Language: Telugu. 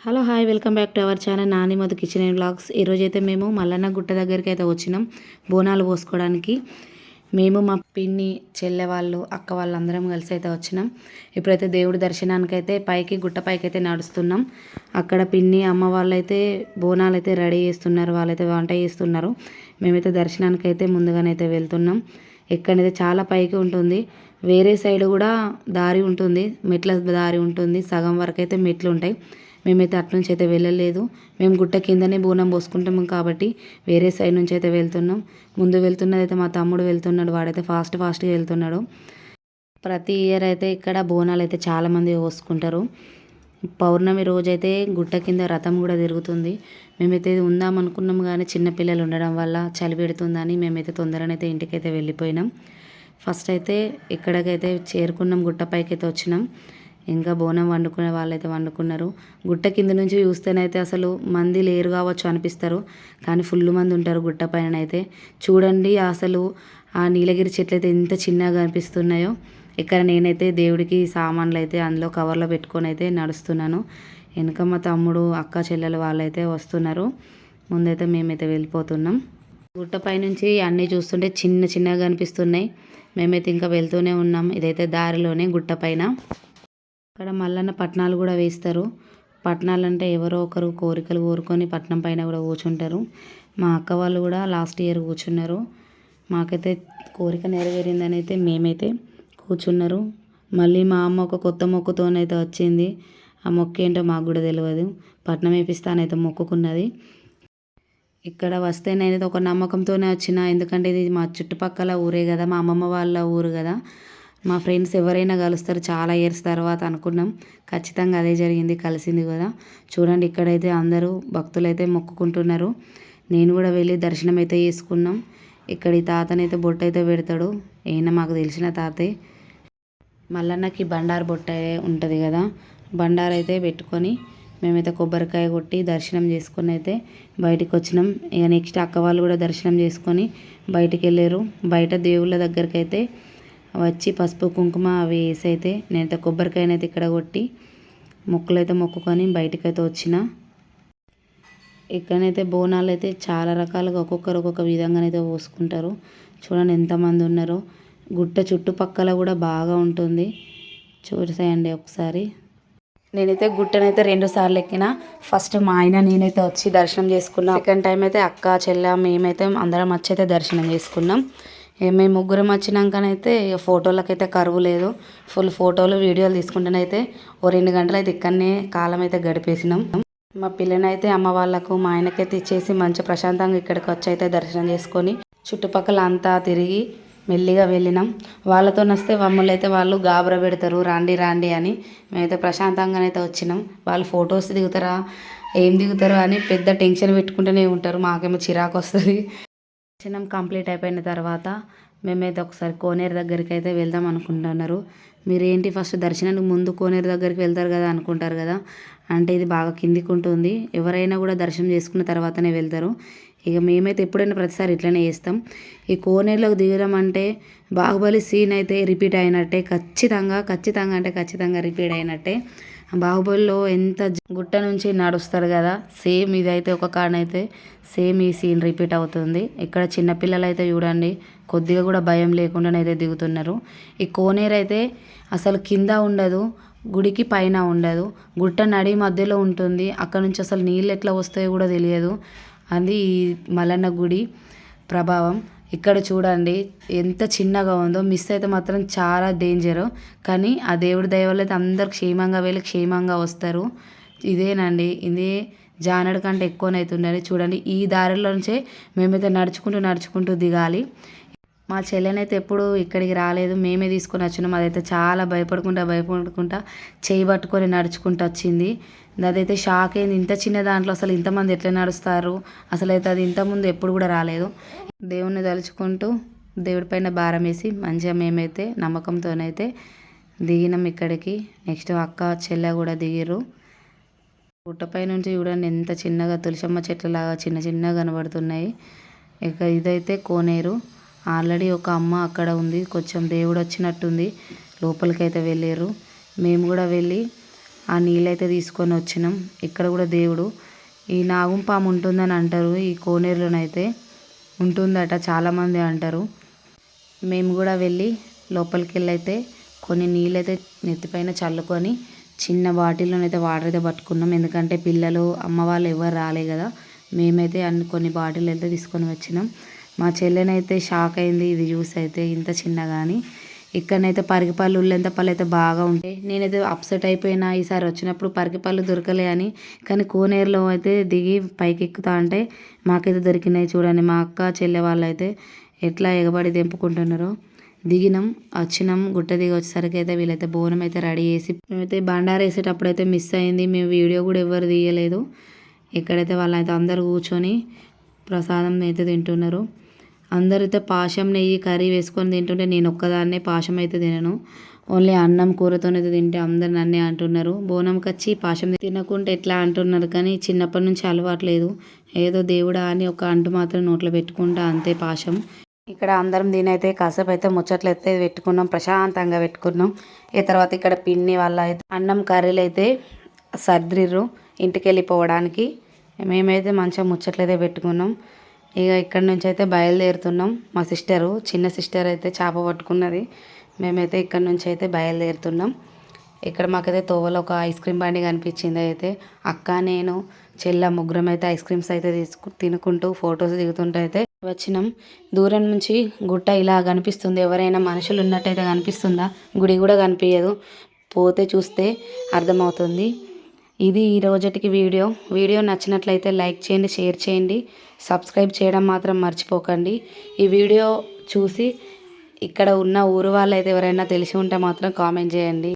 Hello hi welcome back to our channel Nani Madhu kitchen and blogs ఈరోజైతే మేము మల్లన్న గుట్ట దగ్గరికి అయితే వచ్చినాం బోనాలు పోసుకోవడానికి. మేము మా పిన్ని చెల్లె వాళ్ళు అక్క వాళ్ళందరం కలిసి అయితే వచ్చినాం. ఇప్పుడైతే దేవుడి దర్శనానికి అయితే పైకి గుట్ట పైకి అయితే నడుస్తున్నాం. అక్కడ పిన్ని అమ్మ వాళ్ళైతే బోనాలు అయితే రెడీ చేస్తున్నారు వాళ్ళైతే వంట చేస్తున్నారు. మేమైతే దర్శనానికి అయితే ముందుగానైతే వెళ్తున్నాం. ఎక్కడైతే చాలా పైకి ఉంటుంది. వేరే సైడ్ కూడా దారి ఉంటుంది మెట్ల దారి ఉంటుంది సగం వరకు అయితే మెట్లు ఉంటాయి. మేమైతే అటు నుంచి అయితే వెళ్ళలేదు. మేము గుట్ట కిందనే బోనం పోసుకుంటాము కాబట్టి వేరే సైడ్ నుంచి అయితే వెళ్తున్నాం. ముందు వెళ్తున్నది అయితే మా తమ్ముడు వెళ్తున్నాడు. వాడైతే ఫాస్ట్ ఫాస్ట్గా వెళ్తున్నాడు. ప్రతి ఇయర్ అయితే ఇక్కడ బోనాలు అయితే చాలామంది పోసుకుంటారు. పౌర్ణమి రోజైతే గుట్ట కింద రథం కూడా తిరుగుతుంది. మేమైతే ఉందాం అనుకున్నాం కానీ చిన్నపిల్లలు ఉండడం వల్ల చలి పెడుతుందని మేమైతే తొందరనైతే ఇంటికైతే వెళ్ళిపోయినాం. ఫస్ట్ అయితే ఇక్కడికైతే చేరుకున్నాం. గుట్టపైకి అయితే వచ్చినాం. ఇంకా బోనం వండుకునే వాళ్ళైతే వండుకున్నారు. గుట్ట కింద నుంచి చూస్తేనైతే అసలు మంది లేరు కావచ్చు అనిపిస్తారు. కానీ ఫుల్ మంది ఉంటారు గుట్ట పైన అయితే చూడండి అసలు ఆ నీలగిరి చెట్లు అయితే ఎంత చిన్నగా అనిపిస్తున్నాయో. ఇక్కడ నేనైతే దేవుడికి సామాన్లు అయితే అందులో కవర్లో పెట్టుకొని అయితే నడుస్తున్నాను. వెనుక మా తమ్ముడు అక్క చెల్లెలు వాళ్ళైతే వస్తున్నారు. ముందైతే మేమైతే వెళ్ళిపోతున్నాం. గుట్టపై నుంచి అన్నీ చూస్తుంటే చిన్న చిన్నగా కనిపిస్తున్నాయి మేమైతే ఇంకా వెళ్తూనే ఉన్నాం. ఇదైతే దారిలోనే గుట్టపైన అక్కడ మల్లన్న పట్నాలు కూడా వేస్తారు. పట్నాలు అంటే ఎవరో ఒకరు కోరికలు కోరుకొని పట్నం పైన కూడా కూర్చుంటారు. మా అక్క వాళ్ళు కూడా లాస్ట్ ఇయర్ కూర్చున్నారు. మాకైతే కోరిక నెరవేరిందని అయితే మేమైతే కూర్చున్నారు. మళ్ళీ మా అమ్మ ఒక కొత్త మొక్కుతోనైతే వచ్చింది. ఆ మొక్క ఏంటో మాకు కూడా తెలియదు పట్నం వేపిస్తానైతే మొక్కుకున్నది. ఇక్కడ వస్తే నేనైతే ఒక నమ్మకంతోనే వచ్చిన. ఎందుకంటే ఇది మా చుట్టుపక్కల ఊరే కదా. మా అమ్మమ్మ వాళ్ళ ఊరు కదా. మా ఫ్రెండ్స్ ఎవరైనా కలుస్తారు చాలా ఇయర్స్ తర్వాత అనుకున్నాం. ఖచ్చితంగా అదే జరిగింది కలిసింది కదా. చూడండి ఇక్కడైతే అందరూ భక్తులైతే మొక్కుకుంటున్నారు. నేను కూడా వెళ్ళి దర్శనం అయితే చేసుకున్నాం. ఇక్కడ ఈ తాతనైతే బొట్టు అయితే పెడతాడు. ఈయన మాకు తెలిసిన తాతే. మల్లన్నకి బండారు బొట్ట ఉంటుంది కదా. బండారు అయితే పెట్టుకొని మేమైతే కొబ్బరికాయ కొట్టి దర్శనం చేసుకొని అయితే బయటకు వచ్చినాం. ఇక నెక్స్ట్ అక్క వాళ్ళు కూడా దర్శనం చేసుకొని బయటికి వెళ్ళారు. బయట దేవుళ్ళ దగ్గరికి అయితే వచ్చి పసుపు కుంకుమ అవి వేసి అయితే నేనైతే కొబ్బరికాయనైతే ఇక్కడ కొట్టి మొక్కులైతే మొక్కుకొని బయటకైతే వచ్చిన. ఇక్కడనైతే బోనాలు అయితే చాలా రకాలుగా ఒక్కొక్కరు ఒక్కొక్క విధంగానైతే పోసుకుంటారు. చూడండి ఎంతమంది ఉన్నారో. గుట్ట చుట్టుపక్కల కూడా బాగా ఉంటుంది. చూసేయండి ఒకసారి. నేనైతే గుట్టనైతే రెండు సార్లు ఎక్కిన. ఫస్ట్ మా ఆయన నేనైతే వచ్చి దర్శనం చేసుకున్నాం. సెకండ్ టైం అయితే అక్క చెల్లె మేమైతే అందరం వచ్చి అయితే దర్శనం చేసుకున్నాం. మేము ముగ్గురం వచ్చినాకనైతే ఫోటోలకైతే కరువు లేదు. ఫుల్ ఫోటోలు వీడియోలు తీసుకుంటేనైతే ఓ రెండు గంటలు అయితే ఇక్కడనే కాలం అయితే గడిపేసినాం. మా పిల్లనైతే అమ్మ వాళ్ళకు మా ఆయనకైతే ఇచ్చేసి మంచి ప్రశాంతంగా ఇక్కడికి వచ్చి అయితే దర్శనం చేసుకొని చుట్టుపక్కల అంతా తిరిగి మెల్లిగా వెళ్ళినాం. వాళ్ళతో వస్తే మమ్మల్ని అయితే వాళ్ళు గాబర పెడతారు రాండి రాండి అని మేమైతే ప్రశాంతంగానైతే వచ్చినాం. వాళ్ళు ఫొటోస్ దిగుతారా ఏం దిగుతారు అని పెద్ద టెన్షన్ పెట్టుకుంటూనే ఉంటారు. మాకేమో చిరాకు వస్తుంది. దర్శనం కంప్లీట్ అయిపోయిన తర్వాత మేమైతే ఒకసారి కోనేరు దగ్గరికి అయితే వెళ్దాం అనుకుంటున్నారు. మీరు ఏంటి ఫస్ట్ దర్శనానికి ముందు కోనేరు దగ్గరికి వెళ్తారు కదా అనుకుంటారు కదా? అంటే ఇది బాగా కిందికి ఉంటుంది. ఎవరైనా కూడా దర్శనం చేసుకున్న తర్వాతనే వెళ్తారు. ఇక మేమైతే ఎప్పుడైనా ప్రతిసారి ఇట్లనే చేస్తాం. ఈ కోనేరులోకి దిగడం అంటే బాహుబలి సీన్ అయితే రిపీట్ అయినట్టే ఖచ్చితంగా ఖచ్చితంగా అంటే ఖచ్చితంగా రిపీట్ అయినట్టే. బాహుబలిలో ఎంత గుట్ట నుంచి నడుస్తారు కదా సేమ్ ఇదైతే ఒక కాడనైతే సేమ్ ఈ సీన్ రిపీట్ అవుతుంది. ఇక్కడ చిన్నపిల్లలు అయితే చూడండి కొద్దిగా కూడా భయం లేకుండానైతే దిగుతున్నారు. ఈ కోనేరు అయితే అసలు కింద ఉండదు గుడికి పైన ఉండదు. గుట్ట నడి మధ్యలో ఉంటుంది అక్కడ నుంచి అసలు నీళ్ళు ఎట్లా వస్తాయో కూడా తెలియదు. అది ఈ మల్లన్న గుడి ప్రభావం. ఇక్కడ చూడండి ఎంత చిన్నగా ఉందో. మిస్ అయితే మాత్రం చాలా డేంజరు కానీ ఆ దేవుడి దయ వల్ల అయితే అందరు క్షేమంగా వెళ్ళి క్షేమంగా వస్తారు. ఇదేనండి ఇదే జానడు కంటే ఎక్కువనైతుందని చూడండి ఈ దారిలో నుంచే మేమైతే నడుచుకుంటూ నడుచుకుంటూ దిగాలి. మా చెల్లెనైతే ఎప్పుడు ఇక్కడికి రాలేదు. మేమే తీసుకొని వచ్చినాం. అదైతే చాలా భయపడుకుంటా భయపడుకుంటా చేయి పట్టుకొని నడుచుకుంటూ వచ్చింది. అదైతే షాక్ అయింది. ఇంత చిన్న దాంట్లో అసలు ఇంతమంది ఎట్లా నడుస్తారు? అసలు అయితే అది ఇంతకుముందు ఎప్పుడు కూడా రాలేదు. దేవుణ్ణి తలుచుకుంటూ దేవుడి పైన భారం వేసి మంచిగా మేమైతే నమ్మకంతోనైతే దిగినాం ఇక్కడికి. నెక్స్ట్ అక్క చెల్లె కూడా దిగిర్రు. గుట్టపై నుంచి చూడండి ఎంత చిన్నగా తులసమ్మ చెట్లలాగా చిన్న చిన్నగా కనబడుతున్నాయి. ఇక ఇదైతే కోనేరు. ఆల్రెడీ ఒక అమ్మ అక్కడ ఉంది. కొంచెం దేవుడు వచ్చినట్టుంది. లోపలికైతే వెళ్ళారు. మేము కూడా వెళ్ళి ఆ నీళ్ళైతే తీసుకొని వచ్చినాం. ఇక్కడ కూడా దేవుడు ఈ నాగం పాము ఉంటుందని అంటారు. ఈ కోనేరులోనైతే ఉంటుందట చాలామంది అంటారు. మేము కూడా వెళ్ళి లోపలికి వెళ్ళైతే కొన్ని నీళ్ళైతే నెత్తిపైన చల్లుకొని చిన్న బాటిల్లోనైతే వాటర్ అయితే పట్టుకున్నాం. ఎందుకంటే పిల్లలు అమ్మ వాళ్ళు ఎవరు రాలే కదా. మేమైతే అన్ని కొన్ని బాటిల్ అయితే తీసుకొని వచ్చినాం. మా చెల్లెనైతే షాక్ అయింది ఇది చూసి అయితే ఇంత చిన్న కానీ ఇక్కడనైతే పరిగిపళ్ళు ఉల్లెంతపళ్ళు అయితే బాగా ఉంటాయి నేనైతే అప్సెట్ అయిపోయినా ఈసారి వచ్చినప్పుడు పరిగిపళ్ళు దొరకలే అని. కానీ కోనేరులో అయితే దిగి పైకి ఎక్కుతా అంటే మాకైతే దొరికినాయి చూడండి. మా అక్క చెల్లె వాళ్ళు అయితే ఎట్లా ఎగబడి తెంపుకుంటున్నారో దిగినాం వచ్చినాం గుట్ట దిగి వచ్చేసరికి అయితే వీళ్ళైతే బోనం అయితే రెడీ చేసి మేమైతే బండారు వేసేటప్పుడు అయితే మిస్ అయింది. మేము వీడియో కూడా ఎవరు తీయలేదు. ఇక్కడైతే వాళ్ళైతే అందరు కూర్చొని ప్రసాదం అయితే తింటున్నారు. అందరితో పాశం నెయ్యి కర్రీ వేసుకొని తింటుంటే నేను ఒక్కదాన్నే పాశం అయితే తినను. ఓన్లీ అన్నం కూరతోనైతే తింటే అందరు నన్నే అంటున్నారు. బోనంకి వచ్చి పాశం తినకుంటే ఎట్లా అంటున్నారు కానీ చిన్నప్పటి నుంచి అలవాట్లేదు ఏదో దేవుడా అని ఒక అంటు మాత్రం నోట్లో పెట్టుకుంటా అంతే పాశం. ఇక్కడ అందరం దీనైతే కాసేపు అయితే ముచ్చట్లు అయితే పెట్టుకున్నాం ప్రశాంతంగా పెట్టుకున్నాం. ఈ తర్వాత ఇక్కడ పిన్ని వాళ్ళ అయితే అన్నం కర్రీలు అయితే సర్దిర్రు ఇంటికి వెళ్ళిపోవడానికి మేమైతే మంచిగా ముచ్చట్లు అయితే పెట్టుకున్నాం. ఇక ఇక్కడ నుంచి అయితే బయలుదేరుతున్నాం. మా సిస్టరు చిన్న సిస్టర్ అయితే చేప పట్టుకున్నది. మేమైతే ఇక్కడ నుంచి అయితే బయలుదేరుతున్నాం. ఇక్కడ మాకైతే తోవలో ఒక ఐస్ క్రీమ్ బండి కనిపించింది అయితే. అక్క నేను చెల్ల ముగ్గురం అయితే ఐస్ క్రీమ్స్ అయితే తీసుకు తినుకుంటూ ఫొటోస్ దిగుతుంటే అయితే వచ్చినాం. దూరం నుంచి గుట్ట ఇలా కనిపిస్తుంది. ఎవరైనా మనుషులు ఉన్నట్టయితే కనిపిస్తుందా? గుడి కూడా కనిపించదు పోతే చూస్తే అర్థమవుతుంది. ఇది ఈ రోజుటికి వీడియో. వీడియో నచ్చినట్లయితే లైక్ చేయండి షేర్ చేయండి సబ్స్క్రైబ్ చేయడం మాత్రం మర్చిపోకండి. ఈ వీడియో చూసి ఇక్కడ ఉన్న ఊరు వాళ్ళు అయితే ఎవరైనా తెలిసి ఉంటే మాత్రం కామెంట్ చేయండి.